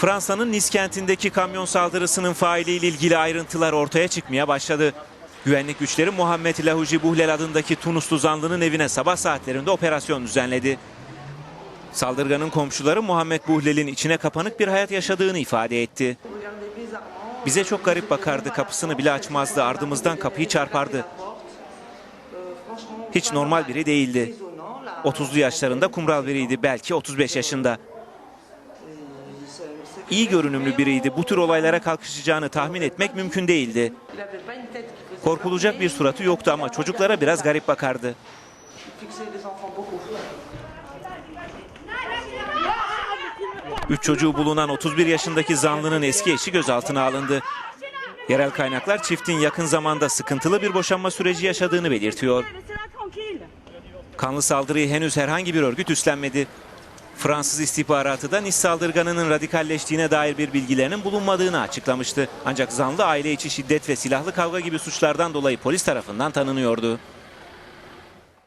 Fransa'nın Nice kentindeki kamyon saldırısının failiyle ilgili ayrıntılar ortaya çıkmaya başladı. Güvenlik güçleri Muhammed Lahuji Buhlel adındaki Tunuslu zanlının evine sabah saatlerinde operasyon düzenledi. Saldırganın komşuları Muhammed Buhlel'in içine kapanık bir hayat yaşadığını ifade etti. Bize çok garip bakardı, kapısını bile açmazdı, ardımızdan kapıyı çarpardı. Hiç normal biri değildi. 30'lu yaşlarında kumral biriydi, belki 35 yaşında. İyi görünümlü biriydi. Bu tür olaylara kalkışacağını tahmin etmek mümkün değildi. Korkulacak bir suratı yoktu ama çocuklara biraz garip bakardı. Üç çocuğu bulunan 31 yaşındaki zanlının eski eşi gözaltına alındı. Yerel kaynaklar çiftin yakın zamanda sıkıntılı bir boşanma süreci yaşadığını belirtiyor. Kanlı saldırıyı henüz herhangi bir örgüt üstlenmedi. Fransız istihbaratı da Nis saldırganının radikalleştiğine dair bir bilgilerinin bulunmadığını açıklamıştı. Ancak zanlı aile içi şiddet ve silahlı kavga gibi suçlardan dolayı polis tarafından tanınıyordu.